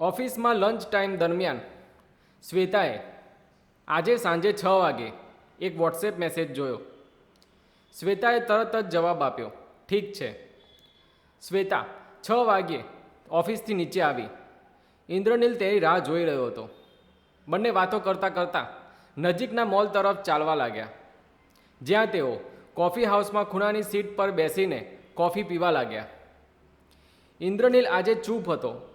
ઓફિસમાં lunch time દરમિયાન શ્વેતાએ આજે સાંજે છ વાગે એક વોટ્સએપ મેસેજ જોયો. શ્વેતાએ તરત જ જવાબ આપ્યો, ઠીક છે. શ્વેતા છ વાગ્યે ઓફિસથી નીચે આવી. ઇન્દ્રનીલ તેની રાહ જોઈ રહ્યો હતો. બંને વાતો કરતાં કરતાં નજીકના મોલ તરફ ચાલવા લાગ્યા. જ્યાં તેઓ કોફી હાઉસમાં ખૂણાની સીટ પર બેસીને કોફી પીવા લાગ્યા. ઇન્દ્રનીલ આજે ચૂપ હતો.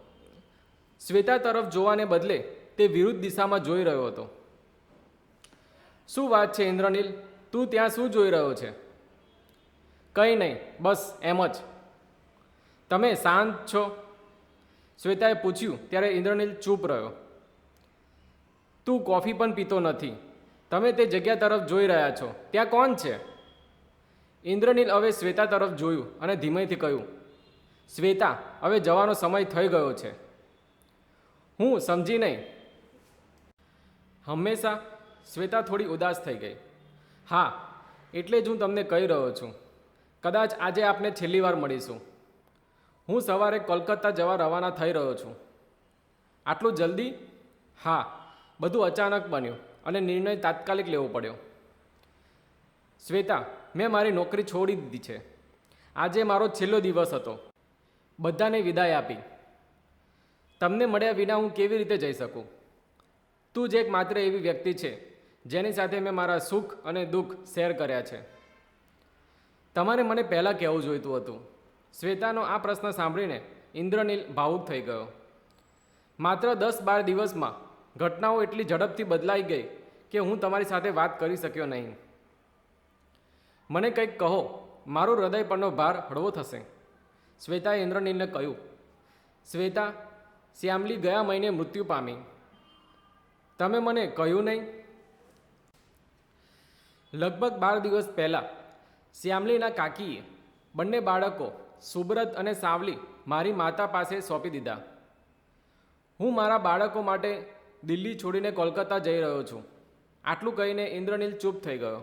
શ્વેતા તરફ જોવાને બદલે તે વિરુદ્ધ દિશામાં જોઈ રહ્યો હતો. શું વાત છે ઇન્દ્રનીલ? તું ત્યાં શું જોઈ રહ્યો છે? કંઈ નહીં, બસ એમ જ. તમે શાંત છો? શ્વેતાએ પૂછ્યું, ત્યારે ઇન્દ્રનીલ ચૂપ રહ્યો. તું કોફી પણ પીતો નથી. તમે તે જગ્યા તરફ જોઈ રહ્યા છો. ત્યાં કોણ છે? ઇન્દ્રનીલ હવે શ્વેતા તરફ જોયું અને ધીમેથી કહ્યું, શ્વેતા, હવે જવાનો સમય થઈ ગયો છે. હું સમજી નહીં. હંમેશા શ્વેતા થોડી ઉદાસ થઈ ગઈ. હા, એટલે જ હું તમને કહી રહ્યો છું. કદાચ આજે આપને છેલ્લી વાર મળીશું. હું સવારે કોલકાતા જવા રવાના થઈ રહ્યો છું. આટલું જલ્દી? હા, બધું અચાનક બન્યું અને નિર્ણય તાત્કાલિક લેવો પડ્યો. શ્વેતા, મેં મારી નોકરી છોડી દીધી છે. આજે મારો છેલ્લો દિવસ હતો. બધાને વિદાય આપી. તમને મળ્યા વિના હું કેવી રીતે જઈ શકું? તું જ એક માત્ર એવી વ્યક્તિ છે, જેની સાથે મેં મારા સુખ અને દુઃખ શેર કર્યા છે. તમારે મને પહેલાં કહેવું જોઈતું હતું. શ્વેતાનો આ પ્રશ્ન સાંભળીને ઇન્દ્રનીલ ભાવુક થઈ ગયો. માત્ર દસ બાર દિવસમાં ઘટનાઓ એટલી ઝડપથી બદલાઈ ગઈ કે હું તમારી સાથે વાત કરી શક્યો નહીં. મને કંઈક કહો, મારું હૃદય પરનો ભાર હળવો થશે. શ્વેતાએ ઇન્દ્રનીલને કહ્યું, શ્વેતા શ્યામલી ગયા મહિને મૃત્યુ પામી. તમે મને કહ્યું નહીં? લગભગ બાર દિવસ પહેલાં શ્યામલીના કાકીએ બંને બાળકો સુબ્રત અને સાવલી મારી માતા પાસે સોંપી દીધા. હું મારા બાળકો માટે દિલ્હી છોડીને કોલકાતા જઈ રહ્યો છું. આટલું કહીને ઇન્દ્રનીલ ચૂપ થઈ ગયો.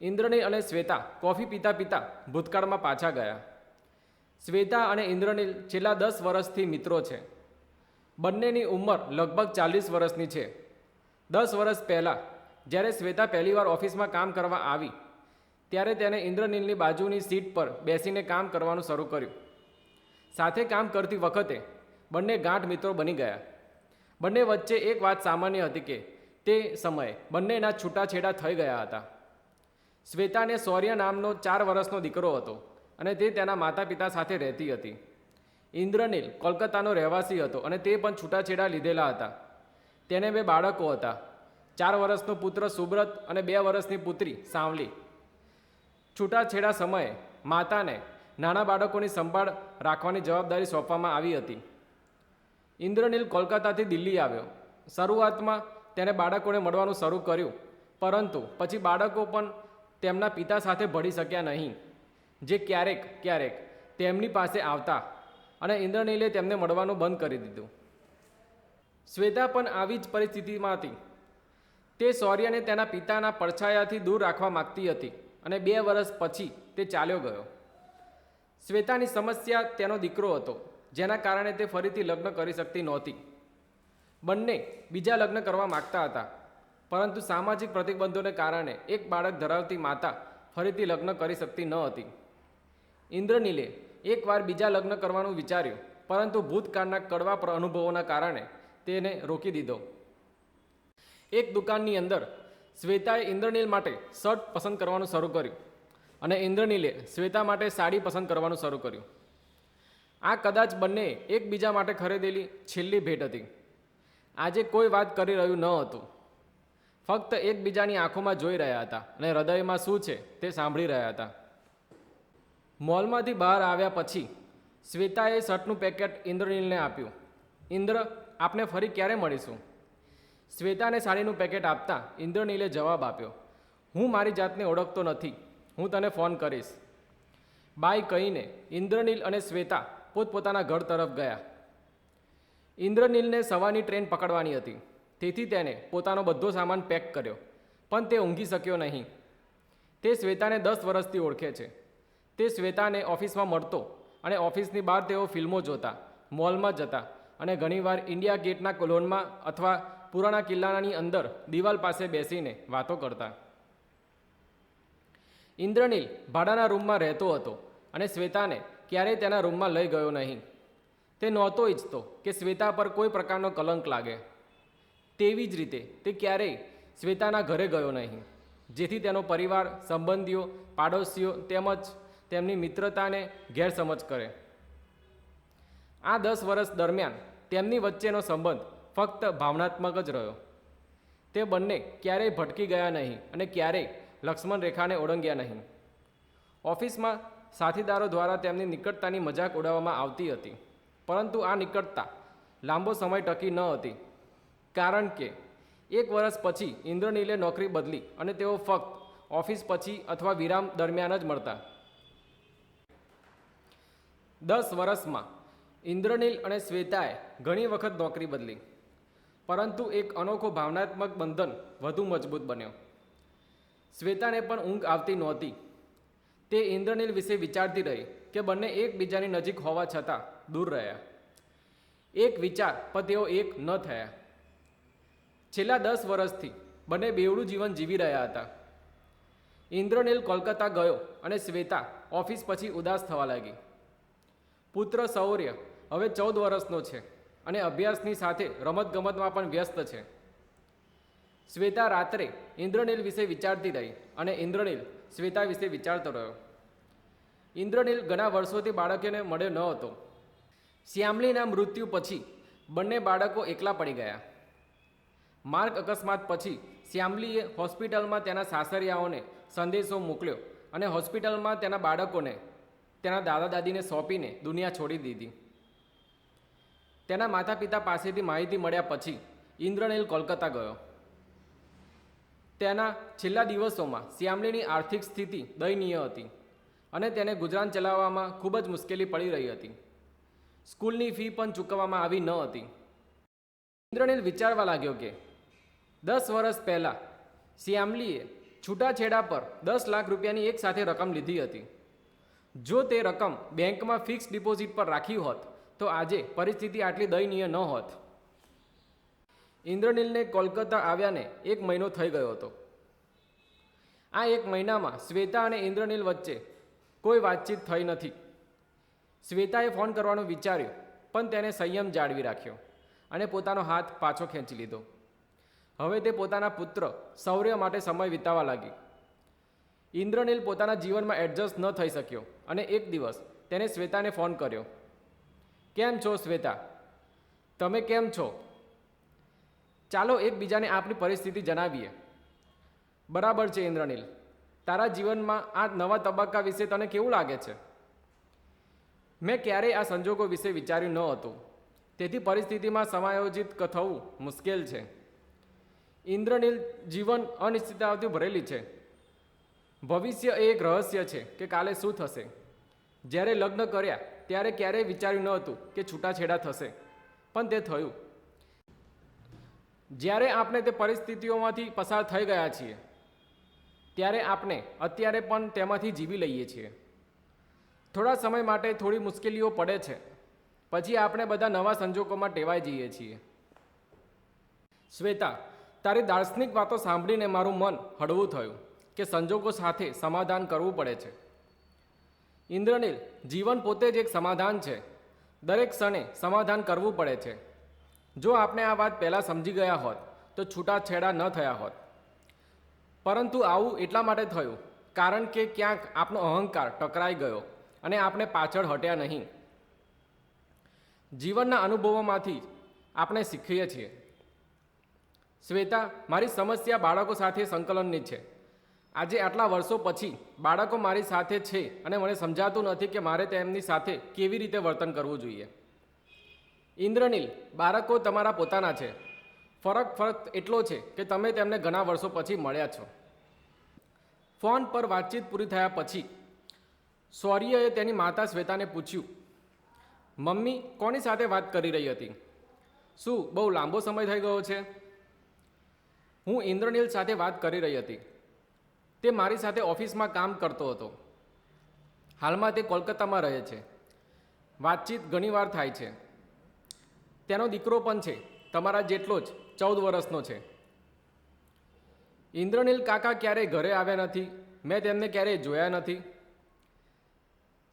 ઇન્દ્રનીલ અને શ્વેતા કોફી પીતા પીતા ભૂતકાળમાં પાછા ગયા. શ્વેતા અને ઇન્દ્રનીલ છેલ્લા દસ વર્ષથી મિત્રો છે. બંનેની ઉંમર લગભગ ચાલીસ વર્ષની છે. દસ વર્ષ પહેલાં, જ્યારે શ્વેતા પહેલીવાર ઓફિસમાં કામ કરવા આવી, ત્યારે તેણે ઇન્દ્રનીલની બાજુની સીટ પર બેસીને કામ કરવાનું શરૂ કર્યું. સાથે કામ કરતી વખતે બંને ગાંઠ મિત્રો બની ગયા. બંને વચ્ચે એક વાત સામાન્ય હતી કે, તે સમયે બંનેના છૂટાછેડા થઈ ગયા હતા. શ્વેતાને શૌર્ય નામનો ચાર વર્ષનો દીકરો હતો. અને તે તેના માતા પિતા સાથે રહેતી હતી. ઇન્દ્રનીલ કોલકાતાનો રહેવાસી હતો અને તે પણ છૂટાછેડા લીધેલા હતા. તેને બે બાળકો હતા. ચાર વર્ષનો પુત્ર સુબ્રત અને બે વર્ષની પુત્રી સાવલી. છૂટાછેડા સમયે માતાને નાના બાળકોની સંભાળ રાખવાની જવાબદારી સોંપવામાં આવી હતી. ઇન્દ્રનીલ કોલકાતાથી દિલ્હી આવ્યો. શરૂઆતમાં તેને બાળકોને મળવાનું શરૂ કર્યું, પરંતુ પછી બાળકો પણ તેમના પિતા સાથે ભળી શક્યા નહીં. જે ક્યારેક ક્યારેક તેમની પાસે આવતા અને ઇન્દ્રનીલે તેમને મળવાનું બંધ કરી દીધું. શ્વેતા પણ આવી જ પરિસ્થિતિમાં હતી તે શૌર્યને તેના પિતાના પડછાયાથી દૂર રાખવા માગતી હતી અને બે વર્ષ પછી તે ચાલ્યો ગયો. શ્વેતાની સમસ્યા તેનો દીકરો હતો, જેના કારણે તે ફરીથી લગ્ન કરી શકતી નહોતી. બંને બીજા લગ્ન કરવા માગતા હતા, પરંતુ સામાજિક પ્રતિબંધોને કારણે એક બાળક ધરાવતી માતા ફરીથી લગ્ન કરી શકતી ન હતી. ઇન્દ્રનીલે એકવાર બીજા લગ્ન કરવાનું વિચાર્યું, પરંતુ ભૂતકાળના કડવા અનુભવોના કારણે તેને રોકી દીધો. એક દુકાનની અંદર શ્વેતાએ ઇન્દ્રનીલ માટે શર્ટ પસંદ કરવાનું શરૂ કર્યું અને ઇન્દ્રનીલે શ્વેતા માટે સાડી પસંદ કરવાનું શરૂ કર્યું. આ કદાચ બંને એકબીજા માટે ખરીદેલી છેલ્લી ભેટ હતી. આજે કોઈ વાત કરી રહ્યું ન હતું. ફક્ત એકબીજાની આંખોમાં જોઈ રહ્યા હતા અને હૃદયમાં શું છે તે સાંભળી રહ્યા હતા. મોલમાંથી બહાર આવ્યા પછી શ્વેતાએ શર્ટનું પેકેટ ઇન્દ્રનીલને આપ્યું. ઇન્દ્ર, આપને ફરી ક્યારે મળીશું? શ્વેતાને સાડીનું પેકેટ આપતા ઇન્દ્રનીલે જવાબ આપ્યો. હું મારી જાતને ઓળખતો નથી. હું તને ફોન કરીશ. બાય કહીને ઇન્દ્રનીલ અને શ્વેતા પોતપોતાના ઘર તરફ ગયા. ઇન્દ્રનીલને સવારની ટ્રેન પકડવાની હતી. તેથી તેને પોતાનો બધો સામાન પેક કર્યો, પણ તે ઊંઘી શક્યો નહીં. તે શ્વેતાને દસ વર્ષથી ઓળખે છે. તે શ્વેતાને ઓફિસમાં મળતો અને ઓફિસની બહાર તેઓ ફિલ્મો જોતા, મોલમાં જતા અને ઘણીવાર ઇન્ડિયા ગેટના કોલોનમાં અથવા પુરાણા કિલ્લાની અંદર દિવાલ પાસે બેસીને વાતો કરતા. ઇન્દ્રનીલ ભાડાના રૂમમાં રહેતો હતો અને શ્વેતાને ક્યારેય તેના રૂમમાં લઈ ગયો નહીં. તે નહોતો ઈચ્છતો કે શ્વેતા પર કોઈ પ્રકારનો કલંક લાગે. તેવી જ રીતે તે ક્યારેય શ્વેતાના ઘરે ગયો નહીં, જેથી તેનો પરિવાર, સંબંધીઓ, પાડોશીઓ તેમજ તેમની મિત્રતાને ગેરસમજ કરે. આ દસ વર્ષ દરમિયાન તેમની વચ્ચેનો સંબંધ ફક્ત ભાવનાત્મક જ રહ્યો. તે બંને ક્યારેય ભટકી ગયા નહીં અને ક્યારેય લક્ષ્મણ રેખાને ઓળંગ્યા નહીં. ઓફિસમાં સાથીદારો દ્વારા તેમની નિકટતાની મજાક ઉડાવવામાં આવતી હતી, પરંતુ આ નિકટતા લાંબો સમય ટકી ન હતી, કારણ કે એક વર્ષ પછી ઇન્દ્રનીલે નોકરી બદલી અને તેઓ ફક્ત ઓફિસ પછી અથવા વિરામ દરમિયાન જ મળતા. દસ વર્ષમાં ઇન્દ્રનીલ અને શ્વેતાએ ઘણી વખત નોકરી બદલી. પરંતુ એક અનોખો ભાવનાત્મક બંધન વધુ મજબૂત બન્યો. શ્વેતાને પણ ઊંઘ આવતી નહોતી. તે ઇન્દ્રનીલ વિશે વિચારતી રહી કે બંને એકબીજાની નજીક હોવા છતાં દૂર રહ્યા. એક વિચાર પણ તેઓ એક ન થયા. છેલ્લા દસ વર્ષથી બંને બેવડું જીવન જીવી રહ્યા હતા. ઇન્દ્રનીલ કોલકાતા ગયો અને શ્વેતા ઓફિસ પછી ઉદાસ થવા લાગી. પુત્ર શૌર્ય હવે ચૌદ વર્ષનો છે અને અભ્યાસની સાથે રમતગમતમાં પણ વ્યસ્ત છે. શ્વેતા રાત્રે ઇન્દ્રનીલ વિશે વિચારતી રહી અને ઇન્દ્રનીલ શ્વેતા વિશે વિચારતો રહ્યો. ઇન્દ્રનીલ ઘણા વર્ષોથી બાળકોને મળ્યો ન હતો. શ્યામલીના મૃત્યુ પછી બંને બાળકો એકલા પડી ગયા. માર્ગ અકસ્માત પછી શ્યામલીએ હોસ્પિટલમાં તેના સાસરિયાઓને સંદેશો મોકલ્યો અને હોસ્પિટલમાં તેના બાળકોને તેના દાદા દાદીને સોંપીને દુનિયા છોડી દીધી. તેના માતા પિતા પાસેથી માહિતી મળ્યા પછી ઇન્દ્રનીલ કોલકાતા ગયો. તેના છેલ્લા દિવસોમાં શ્યામલીની આર્થિક સ્થિતિ દયનીય હતી અને તેને ગુજરાન ચલાવવામાં ખૂબ જ મુશ્કેલી પડી રહી હતી. સ્કૂલની ફી પણ ચૂકવવામાં આવી ન હતી. ઇન્દ્રનીલ વિચારવા લાગ્યો કે દસ વર્ષ પહેલાં શ્યામલીએ છૂટાછેડા પર દસ લાખ રૂપિયાની એક સાથે રકમ લીધી હતી. જો તે રકમ બેંકમાં ફિક્સ ડિપોઝિટ પર રાખી હોત, તો આજે પરિસ્થિતિ આટલી દયનીય ન હોત. ઇન્દ્રનીલને કોલકાતા આવ્યાને એક મહિનો થઈ ગયો હતો. આ એક મહિનામાં શ્વેતા અને ઇન્દ્રનીલ વચ્ચે કોઈ વાતચીત થઈ નથી. શ્વેતાએ ફોન કરવાનું વિચાર્યું, પણ તેને સંયમ જાળવી રાખ્યો અને પોતાનો હાથ પાછો ખેંચી લીધો. હવે તે પોતાના પુત્ર શૌર્ય માટે સમય વિતાવવા લાગી. ઇન્દ્રનીલ પોતાના જીવનમાં એડજસ્ટ ન થઈ શક્યો અને એક દિવસ તેને શ્વેતાને ફોન કર્યો. કેમ છો શ્વેતા? તમે કેમ છો? ચાલો એકબીજાને આપણી પરિસ્થિતિ જણાવીએ. બરાબર છે ઇન્દ્રનીલ. તારા જીવનમાં આ નવા તબક્કા વિશે તને કેવું લાગે છે? મેં ક્યારેય આ સંજોગો વિશે વિચાર્યું ન હતું. તેથી પરિસ્થિતિમાં સમાયોજિત થવું મુશ્કેલ છે. ઇન્દ્રનીલ જીવન અનિશ્ચિતતાઓથી ભરેલી છે. ભવિષ્ય એ એક રહસ્ય છે કે કાલે શું થશે? જ્યારે લગ્ન કર્યા, ત્યારે ક્યારેય વિચાર્યું ન હતું કે છૂટાછેડા થશે. પણ તે થયું. જ્યારે આપણે તે પરિસ્થિતિઓમાંથી પસાર થઈ ગયા છીએ, ત્યારે આપણે અત્યારે પણ તેમાંથી જીવી લઈએ છીએ. થોડા સમય માટે થોડી મુશ્કેલીઓ પડે છે. પછી આપણે બધા નવા સંજોગોમાં ટેવાઈ જઈએ છીએ. શ્વેતા, તારી દાર્શનિક વાતો સાંભળીને મારું મન હળવું થયું. કે સંજોગો સાથે સમાધાન કરવું પડે છે. ઇન્દ્રનીલ, જીવન પોતે જ એક સમાધાન છે. દરેક ક્ષણે સમાધાન કરવું પડે છે. જો આપણે આ વાત પહેલાં સમજી ગયા હોત, તો છૂટાછેડા ન થયા હોત. પરંતુ આવું એટલા માટે થયું, કારણ કે ક્યાંક આપણો અહંકાર ટકરાઈ ગયો અને આપણે પાછળ હટ્યા નહીં. જીવનના અનુભવોમાંથી આપણે શીખીએ છીએ. શ્વેતા, મારી સમસ્યા બાળકો સાથે સંકલનની છે. આજે આટલા વર્ષો પછી બાળકો મારી સાથે છે અને મને સમજાતું નથી કે મારે તેમની સાથે કેવી રીતે વર્તન કરવું જોઈએ. ઇન્દ્રનીલ, બાળકો તમારા પોતાના છે. ફરક ફરક એટલો છે કે તમે તેમને ઘણા વર્ષો પછી મળ્યા છો. ફોન પર વાતચીત પૂરી થયા પછી શૌર્યએ તેની માતા શ્વેતાને પૂછ્યું, મમ્મી, કોની સાથે વાત કરી રહી હતી? શું બહુ લાંબો સમય થઈ ગયો છે? હું ઇન્દ્રનીલ સાથે વાત કરી રહી હતી. તે મારી સાથે ઓફિસમાં કામ કરતો હતો. હાલમાં તે કોલકાતામાં રહે છે. વાતચીત ઘણીવાર થાય છે. તેનો દીકરો પણ છે. તમારા જેટલો જ, ચૌદ વર્ષનો છે. ઇન્દ્રનીલ કાકા ક્યારેય ઘરે આવ્યા નથી. મેં તેમને ક્યારેય જોયા નથી.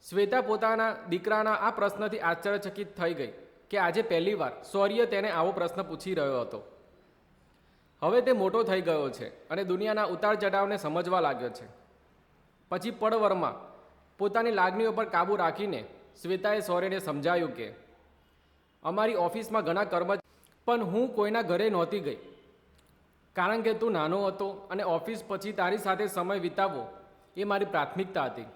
શ્વેતા પોતાના દીકરાના આ પ્રશ્નથી આશ્ચર્યચકિત થઈ ગઈ કે આજે પહેલીવાર સૌર્ય તેને આવો પ્રશ્ન પૂછી રહ્યો હતો. હવે તે મોટો થઈ ગયો છે અને દુનિયાના ઉતાર ચઢાવને સમજવા લાગ્યો છે. પછી પડવરમાં પોતાની લાગણીઓ પર કાબૂ રાખીને શ્વેતાએ શૌર્યને સમજાયું કે, અમારી ઓફિસમાં ઘણા કર્મચ પણ હું કોઈના ઘરે નહોતી ગઈ. કારણ કે તું નાનો હતો અને ઓફિસ પછી તારી સાથે સમય વિતાવવો એ મારી પ્રાથમિકતા હતી.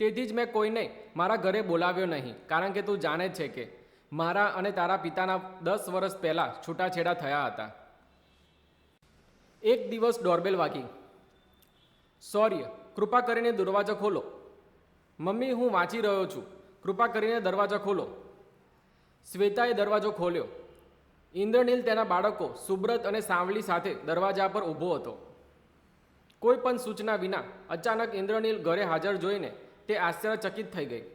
તેથી જ મેં કોઈને મારા ઘરે બોલાવ્યો નહીં. કારણ કે તું જાણે છે કે મારા અને તારા પિતાના દસ વર્ષ પહેલાં છૂટાછેડા થયા હતા. એક દિવસ ડોરબેલ વાગી. સૌર્ય કૃપા કરીને દરવાજો ખોલો. મમ્મી, હું વાંચી રહ્યો છું. કૃપા કરીને દરવાજો ખોલો. શ્વેતાએ દરવાજો ખોલ્યો. ઇન્દ્રનીલ તેના બાળકો સુબ્રત અને સાંવલી સાથે દરવાજા પર ઊભો હતો. કોઈ પણ સૂચના વિના અચાનક ઇન્દ્રનીલ ઘરે હાજર જોઈને તે આશ્ચર્યચકિત થઈ ગઈ.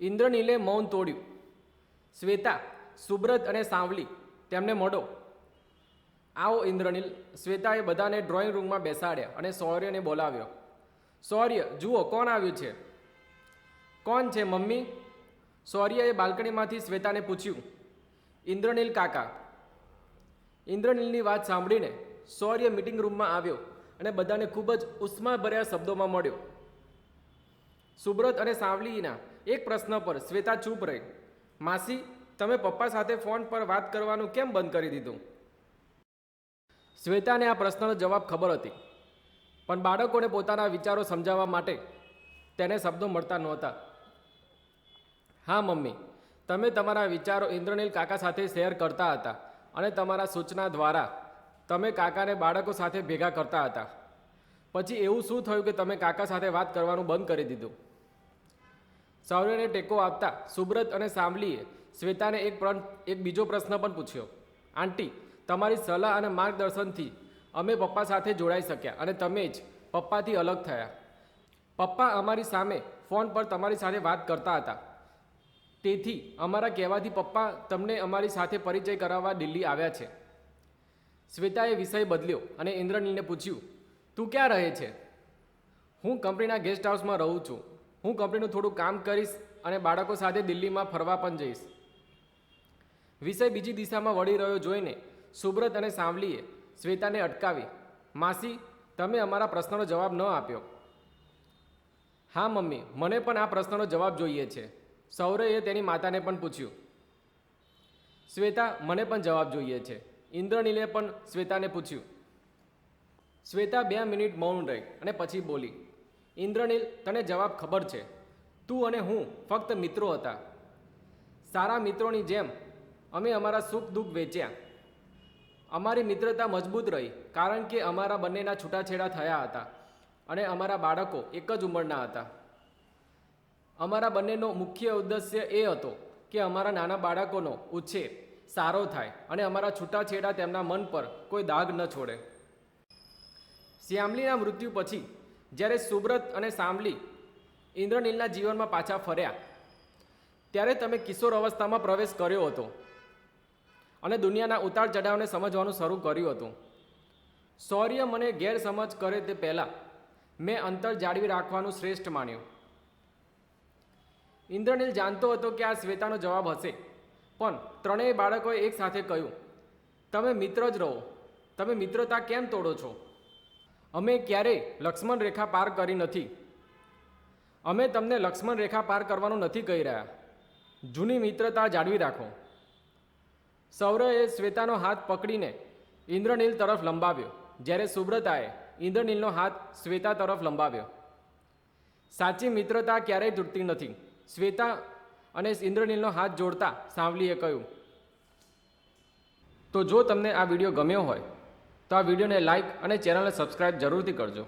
ઇન્દ્રનીલે મૌન તોડ્યું. શ્વેતા, સુબ્રત અને સાંવલી, તેમને મળો. આવો ઇન્દ્રનીલ, શ્વેતાએ બધાને ડ્રોઈંગ રૂમમાં બેસાડ્યા અને શૌર્યને બોલાવ્યો. શૌર્ય, જુઓ કોણ આવ્યું છે? કોણ છે મમ્મી? શૌર્યએ બાલ્કનીમાંથી શ્વેતાને પૂછ્યું. ઇન્દ્રનીલ કાકા. ઇન્દ્રનીલની વાત સાંભળીને શૌર્ય મિટિંગ રૂમમાં આવ્યો અને બધાને ખૂબ જ ઉષ્માભર્યા શબ્દોમાં મળ્યો. સુબ્રત અને સાવલીના એક પ્રશ્ન પર શ્વેતા ચૂપ રહી. માસી, તમે પપ્પા સાથે ફોન પર વાત કરવાનું કેમ બંધ કરી દીધું? શ્વેતાને આ પ્રશ્નનો જવાબ ખબર હતી. પણ બાળકોને પોતાના વિચારો સમજાવવા માટે તેને શબ્દો મળતા નહોતા. હા, મમ્મી, તમે તમારા વિચારો ઇન્દ્રનીલ કાકા સાથે શેર કરતા હતા અને તમારા સૂચના દ્વારા તમે કાકાને બાળકો સાથે ભેગા કરતા હતા. પછી એવું શું થયું કે તમે કાકા સાથે વાત કરવાનું બંધ કરી દીધું? સૌર્યને ટેકો આપતા સુબ્રત અને સાંભલીએ શ્વેતાને એક એક બીજો પ્રશ્ન પણ પૂછ્યો. આંટી તમારી સલાહ અને માર્ગદર્શનથી અમે પપ્પા સાથે જોડાઈ શક્યા અને તમે જ પપ્પાથી અલગ થયા. પપ્પા અમારી સામે ફોન પર તમારી સાથે વાત કરતા હતા. તેથી અમારા કહેવાથી પપ્પા તમને અમારી સાથે પરિચય કરાવવા દિલ્હી આવ્યા છે. શ્વેતાએ વિષય બદલ્યો અને ઇન્દ્રનીલને પૂછ્યું, તું ક્યાં રહે છે? હું કંપનીના ગેસ્ટ હાઉસમાં રહું છું. હું કંપનીનું થોડું કામ કરીશ અને બાળકો સાથે દિલ્હીમાં ફરવા પણ જઈશ. વિષય બીજી દિશામાં વળી રહ્યો જોઈને સુબ્રત અને સાંવલીએ શ્વેતાને અટકાવી, માસી, તમે અમારા પ્રશ્નનો જવાબ ન આપ્યો. હા, મમ્મી, મને પણ આ પ્રશ્નનો જવાબ જોઈએ છે. સૌરયે તેની માતાને પણ પૂછ્યું. શ્વેતા, મને પણ જવાબ જોઈએ છે. ઇન્દ્રનીલે પણ શ્વેતાને પૂછ્યું. શ્વેતા બે મિનિટ મૌન રહી અને પછી બોલી, ઇન્દ્રનીલ, તને જવાબ ખબર છે. તું અને હું ફક્ત મિત્રો હતા. સારા મિત્રોની જેમ અમે અમારા સુખ દુઃખ વેચ્યા. અમારી મિત્રતા મજબૂત રહી, કારણ કે અમારા બંનેના છૂટાછેડા થયા હતા અને અમારા બાળકો એક જ ઉંમરના હતા. અમારા બંનેનો મુખ્ય ઉદ્દેશ્ય એ હતો કે અમારા નાના બાળકોનો ઉછેર સારો થાય અને અમારા છૂટાછેડા તેમના મન પર કોઈ દાગ ન છોડે. શ્યામલીના મૃત્યુ પછી, જ્યારે સુબ્રત અને સામલી ઇન્દ્રનીલના જીવનમાં પાછા ફર્યા, ત્યારે તમે કિશોર અવસ્થામાં પ્રવેશ કર્યો હતો. અને દુનિયાના ઉતાર ચઢાવને સમજવાનું શરૂ કર્યું હતું. શૌર્ય મને ગેરસમજ કરે તે પહેલાં મેં અંતર જાળવી રાખવાનું શ્રેષ્ઠ માન્યું. ઇન્દ્રનીલ જાણતો હતો કે આ શ્વેતાનો જવાબ હશે, પણ ત્રણેય બાળકોએ એક સાથે કહ્યું, તમે મિત્ર જ રહો. તમે મિત્રતા કેમ તોડો છો? અમે ક્યારેય લક્ષ્મણ રેખા પાર કરી નથી. અમે તમને લક્ષ્મણ રેખા પાર કરવાનું નથી કહી રહ્યા. જૂની મિત્રતા જાળવી રાખો. સૌરએ શ્વેતાનો હાથ પકડીને ઇન્દ્રનીલ તરફ લંબાવ્યો. જ્યારે સુબ્રતાએ ઇન્દ્રનીલનો હાથ શ્વેતા તરફ લંબાવ્યો. સાચી મિત્રતા ક્યારેય તૂટતી નથી. શ્વેતા અને ઇન્દ્રનીલનો હાથ જોડતા સાવલીએ કહ્યું, તો જો તમને આ વીડિયો ગમ્યો હોય, તો આ વિડીયોને લાઇક અને ચેનલને સબસ્ક્રાઇબ જરૂરથી કરજો.